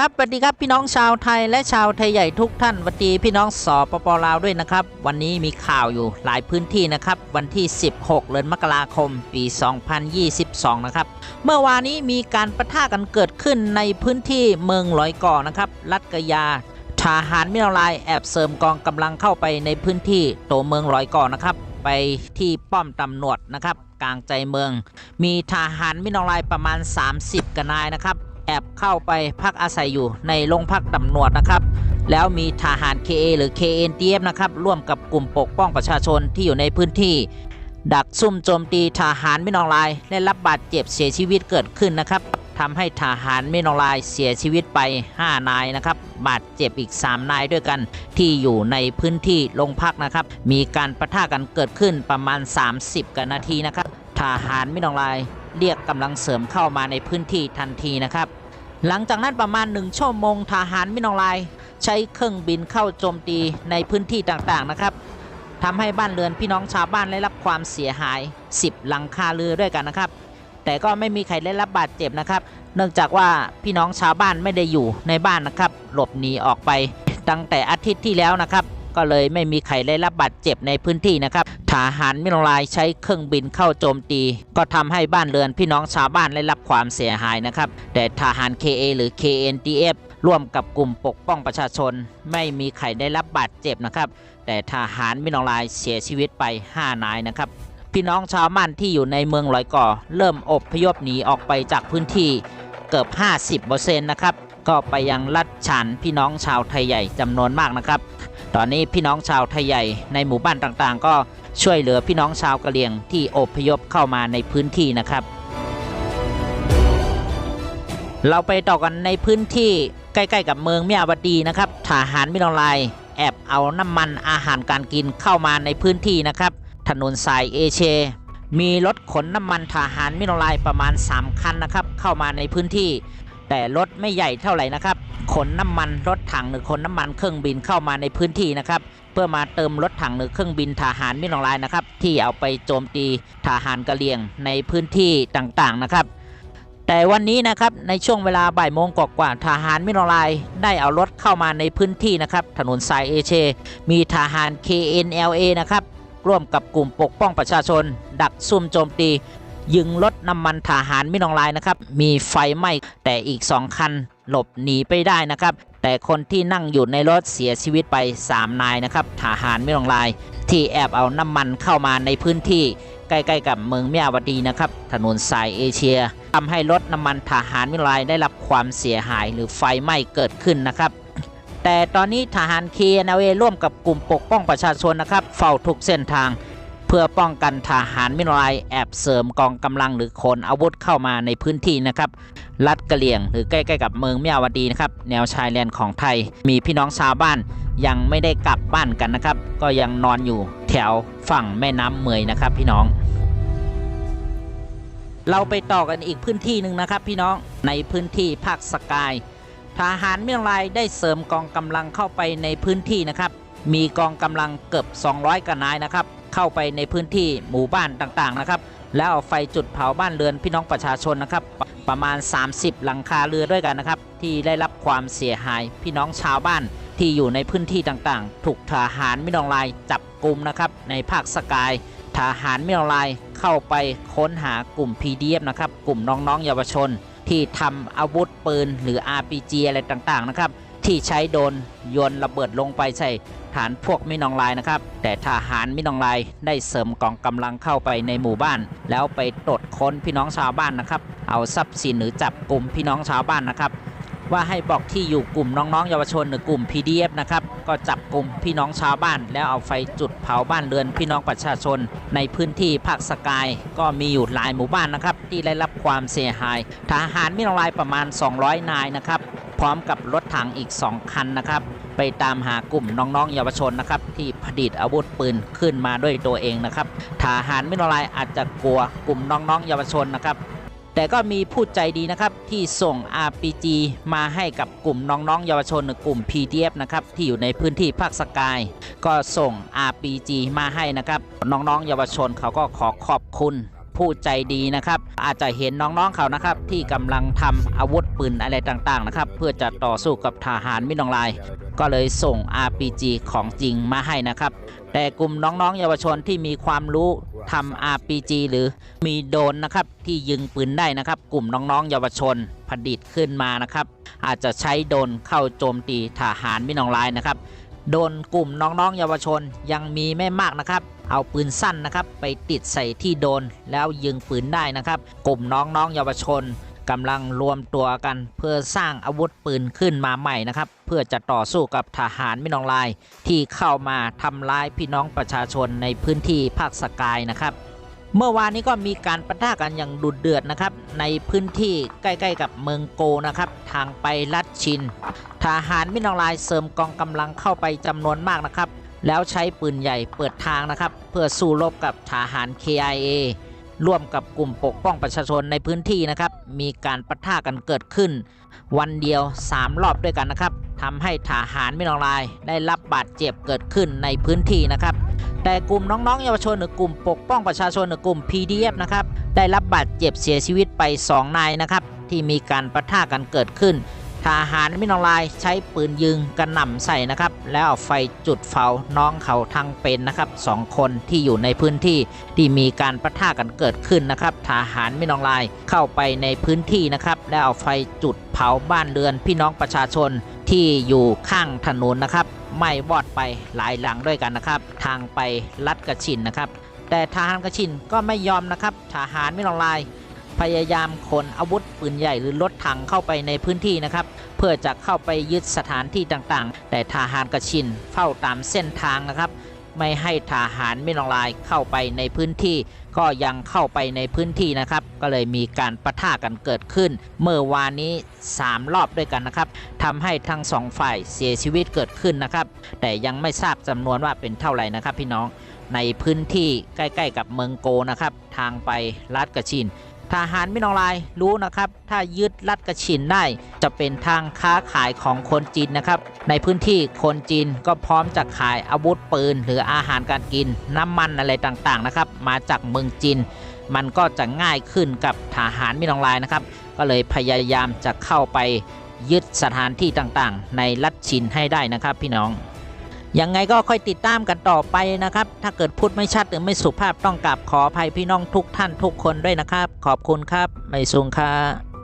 ครับสวัสดีครับพี่น้องชาวไทยและชาวไทยใหญ่ทุกท่านสวัสดีพี่น้องสปปลาวด้วยนะครับ วันนี้มีข่าวอยู่หลายพื้นที่นะครับ วันที่ 16เดือนมกราคม ปี 2022 นะครับ เมื่อวานนี้มีการประทะกันเกิดขึ้นในพื้นที่เมืองลอยก่อนะครับ รัฐกะยาทหารมิโนลายแอบเสริมกองกำลังเข้าไปในพื้นที่ตัวเมืองลอยก่อนะครับ ไปที่ป้อมตำรวจนะครับ กลางใจเมือง มีทหารมิโนลายประมาณ 30กนายนะครับ แอบเข้าไปพักอาศัยอยู่ในโรงพักตำรวจนะครับ แล้วมีทหาร KA หรือ KNTF นะครับร่วมกับกลุ่มปกป้องประชาชนที่อยู่ในพื้นที่ ดักซุ่มโจมตีทหารไมินองลายและรับบาดเจ็บเสียชีวิตเกิดขึ้นนะครับทำให้ทหารไมินองลายเสียชีวิตไป 5 นายนะครับบาดเจ็บอีก 3 นายด้วยกันที่อยู่ในพื้นที่โรงพักนะครับ มีการประทะกันเกิดขึ้นประมาณ 30กันนาทีนะครับทหารไมินองลาย เรียกกำลังเสริมเข้ามาในพื้นที่ทันทีนะครับ หลังจากนั้นประมาณหนึ่งชั่วโมงทหารมินองลาย ใช้เครื่องบินเข้าโจมตีในพื้นที่ต่างๆนะครับทำให้บ้านเรือนพี่น้องชาวบ้านได้รับความเสียหาย 10 หลังคาเรือด้วยกันนะครับ แต่ก็ไม่มีใครได้รับบาดเจ็บนะครับ เนื่องจากว่าพี่น้องชาวบ้านไม่ได้อยู่ในบ้านนะครับ หลบหนีออกไปตั้งแต่อาทิตย์ที่แล้วนะครับ ก็เลยไม่มีใครได้รับบาดเจ็บในพื้นที่นะครับทหารมิโนลายใช้เครื่องบินเข้าโจมตี ก็ทำให้บ้านเรือนพี่น้องชาวบ้านได้รับความเสียหายนะครับ แต่ทหาร KA หรือ KNDF ร่วมกับกลุ่มปกป้องประชาชน ไม่มีใครได้รับบาดเจ็บนะครับ แต่ทหารมิโนลายเสียชีวิตไป 5 นายนะครับพี่น้องชาวบ้านที่อยู่ในเมืองลอยก่อ เริ่มอบพยพหนีออกไปจากพื้นที่เกือบ 50%นะครับ ก็ไปยังลัดฉันพี่น้องชาวไทยใหญ่จำนวนมากนะครับ ตอนนี้พี่น้องชาวไทยใหญ่ในหมู่บ้านต่างๆ ก็ช่วยเหลือพี่น้องชาวกะเหรี่ยงที่อพยพเข้ามาในพื้นที่นะครับ เราไปต่อกันในพื้นที่ใกล้ๆกับเมืองเมียวดีนะครับทหารมิโนลายแอบเอาน้ำมันอาหารการกินเข้ามาในพื้นที่นะครับ ถนนสายเอเชมีรถขนน้ำมันทหารมิโนลายประมาณ 3 คันนะครับ เข้ามาในพื้นที่ แต่รถไม่ใหญ่เท่าไหร่นะครับขนน้ำมันรถถังหรือขนน้ำมันเครื่องบินเข้ามาในพื้นที่นะครับเพื่อมาเติมรถถังหรือเครื่องบินทหารมิโนลายนะครับที่เอาไปโจมตีทหารกะเหรี่ยงในพื้นที่ต่างๆนะครับ แต่วันนี้นะครับในช่วงเวลาบ่ายโมงกว่าทหารมิโนลายได้เอารถเข้ามาในพื้นที่นะครับถนนสายเอเชมีทหาร KNLA นะครับร่วมกับกลุ่มปกป้องประชาชน ดักซุ่มโจมตี ยิงรถน้ำมันทหารมินองลายนะครับ มีไฟไหม้แต่อีก 2 คันหลบหนีไปได้นะครับ แต่คนที่นั่งอยู่ในรถเสียชีวิตไป 3 นายนะครับทหารมินองลาย ที่แอบเอาน้ำมันเข้ามาในพื้นที่ใกล้ๆกับเมืองเมียวดีนะครับ ถนนสายเอเชียทำให้รถน้ำมันทหารมินองลายได้รับความเสียหายหรือไฟไหม้เกิดขึ้นนะครับ แต่ตอนนี้ทหาร KNLA ร่วมกับกลุ่มปกป้องประชาชนนะครับ เฝ้าทุกเส้นทาง เพื่อป้องกันทหารมิโนลายแอบเสริมกองกำลังหรือขนอาวุธเข้ามาในพื้นที่นะครับ รัดกะเหลี่ยงหรือใกล้ๆกับเมืองเมียวดีนะครับ แนวชายแดนของไทย มีพี่น้องชาวบ้านยังไม่ได้กลับบ้านกันนะครับ ก็ยังนอนอยู่แถวฝั่งแม่น้ำเมยนะครับ พี่น้อง เราไปต่อกันอีกพื้นที่หนึ่งนะครับ พี่น้องในพื้นที่ภาคสกาย ทหารเมียงรายได้เสริมกองกำลังเข้าไปในพื้นที่นะครับมีกองกำลังเกือบ 200กว่านายนะครับ เข้าไปในพื้นที่หมู่บ้านต่างๆนะครับ แล้วเอาไฟจุดเผาบ้านเรือนพี่น้องประชาชนนะครับ ประมาณ 30 หลังคาเรือด้วยกันนะครับ ที่ได้รับความเสียหายพี่น้องชาวบ้านที่อยู่ในพื้นที่ต่างๆ ถูกทหารมินองลายจับกลุ่มนะครับ ในภาคสกายทหารมินองลายเข้าไปค้นหากลุ่ม PDF นะครับ กลุ่มน้องๆ เยาวชน ที่ทำอาวุธปืนหรือ RPG อะไรต่างๆนะครับ ที่ใช้โดนโยนระเบิดลงไปใส่ฐานพวกมินองลายนะครับ แต่ทหารมินองลายได้เสริมกองกำลังเข้าไปในหมู่บ้าน แล้วไปตรวจค้นพี่น้องชาวบ้านนะครับ เอาทรัพย์สินหรือจับกลุ่มพี่น้องชาวบ้านนะครับ ว่าให้บอกที่อยู่กลุ่มน้องๆเยาวชนหรือกลุ่ม PDF นะครับก็จับกลุ่มพี่น้องชาวบ้าน แล้วเอาไฟจุดเผาบ้านเรือนพี่น้องประชาชน ในพื้นที่ภาคสกาย ก็มีอยู่หลายหมู่บ้านนะครับ ที่ได้รับความเสียหาย ทหารมินองลายประมาณ 200 นายนะครับ พร้อมกับรถถังอีก 2 คันนะครับ ไปตามหากลุ่มน้องๆเยาวชนนะครับ ที่ผลิตอาวุธปืนขึ้นมาด้วยตัวเองนะครับทหารมินองลอาจจะกลัวกลุ่มน้องๆเยาวชนนะครับแต่ก็มีผู้ใจดีนะครับที่ส่ง RPG มาให้กับกลุ่มน้องๆ เยาวชนกลุ่ม PDF นะครับที่อยู่ในพื้นที่ภาคสกาย ก็ส่ง RPG มาให้นะครับ น้องๆ เยาวชนเขาก็ขอขอบคุณ ผู้ใจดีนะครับ อาจจะเห็นน้องๆเขานะครับ ที่กำลังทำอาวุธปืนอะไรต่างๆนะครับ เพื่อจะต่อสู้กับทหารมิตรนองลาย ก็เลยส่ง RPG ของจริงมาให้นะครับ แต่กลุ่มน้องๆ เยาวชนที่มีความรู้ทำ RPG หรือมีโดนนะครับที่ยิงปืนได้นะครับ กลุ่มน้องๆ เยาวชนผลิตขึ้นมานะครับ อาจจะใช้โดนเข้าโจมตีทหารมิตรนองลายนะครับ โดนกลุ่มน้องๆเยาวชนยังมีไม่มากนะครับ เอาปืนสั้นนะครับไปติดใส่ที่โดนแล้วยิงปืนได้นะครับ กลุ่มน้องๆเยาวชนกำลังรวมตัวกันเพื่อสร้างอาวุธปืนขึ้นมาใหม่นะครับ เพื่อจะต่อสู้กับทหารมินองลาย ที่เข้ามาทำร้ายพี่น้องประชาชนในพื้นที่ภาคสกายนะครับ เมื่อวานนี้ก็มีการปะทะกันอย่างดุเดือดนะครับ ในพื้นที่ใกล้ๆกับเมืองโกนะครับ ทางไปลัดชิน ทหารมินองลายเสริมกองกำลังเข้าไปจำนวนมากนะครับ แล้วใช้ปืนใหญ่เปิดทางนะครับ เพื่อสู้รบกับทหาร KIA ร่วมกับกลุ่มปกป้องประชาชนในพื้นที่นะครับ มีการปะทะกันเกิดขึ้น วันเดียว 3 รอบด้วยกันนะครับทำให้ทหารมินองลายได้รับบาดเจ็บเกิดขึ้นในพื้นที่นะครับ แต่กลุ่มน้องๆ เยาวชนหรือกลุ่มปกป้องประชาชนหรือกลุ่ม PDF นะครับได้รับบาดเจ็บเสียชีวิตไป 2 นายนะครับที่มีการประทะกันเกิดขึ้น ทหารมินองลายใช้ปืนยิงกระหน่ำใส่นะครับ แล้วเอาไฟจุดเฝ้าน้องเขาทั้งเป็นนะครับสองคนที่อยู่ในพื้นที่ที่มีการประทะกันเกิดขึ้นนะครับทหารมินองลายเข้าไปในพื้นที่นะครับแล้วเอาไฟจุดเผาบ้านเรือนพี่น้องประชาชนที่อยู่ข้างถนนนะครับไหม้วอดไปหลายหลังด้วยกันนะครับ ทางไปลัดกระชินนะครับ แต่ทหารกระชินก็ไม่ยอมนะครับทหารมินองลาย พยายามขนอาวุธปืนใหญ่หรือรถถังเข้าไปในพื้นที่นะครับ เพื่อจะเข้าไปยึดสถานที่ต่างๆ แต่ทหารกระชินเฝ้าตามเส้นทางนะครับ ไม่ให้ทหารไม่ลองลายเข้าไปในพื้นที่ ก็ยังเข้าไปในพื้นที่นะครับ ก็เลยมีการปะทะกันเกิดขึ้น เมื่อวานนี้ 3 รอบด้วยกันนะครับทำให้ทั้งสองฝ่ายเสียชีวิตเกิดขึ้นนะครับ แต่ยังไม่ทราบจำนวนว่าเป็นเท่าไหร่นะครับ พี่น้องในพื้นที่ใกล้ ๆ กับเมืองโกนะครับ ทางไปลาดกระชิน ทหารมินองลายรู้นะครับ ถ้ายึดลัดกระชินได้ จะเป็นทางค้าขายของคนจีนนะครับ ในพื้นที่คนจีนก็พร้อมจะขายอาวุธปืน หรืออาหารการกิน น้ำมันอะไรต่างๆนะครับ มาจากเมืองจีน มันก็จะง่ายขึ้นกับทหารมินองลายนะครับ ก็เลยพยายามจะเข้าไปยึดสถานที่ต่างๆ ในลัดชินให้ได้นะครับพี่น้อง ยังไงก็ค่อยติดตามกันต่อไปนะครับ ถ้าเกิดพูดไม่ชัดหรือไม่สุภาพต้องกลับขออภัยพี่น้องทุกท่านทุกคนด้วยนะครับ ขอบคุณครับ ไม่สูงค่ะ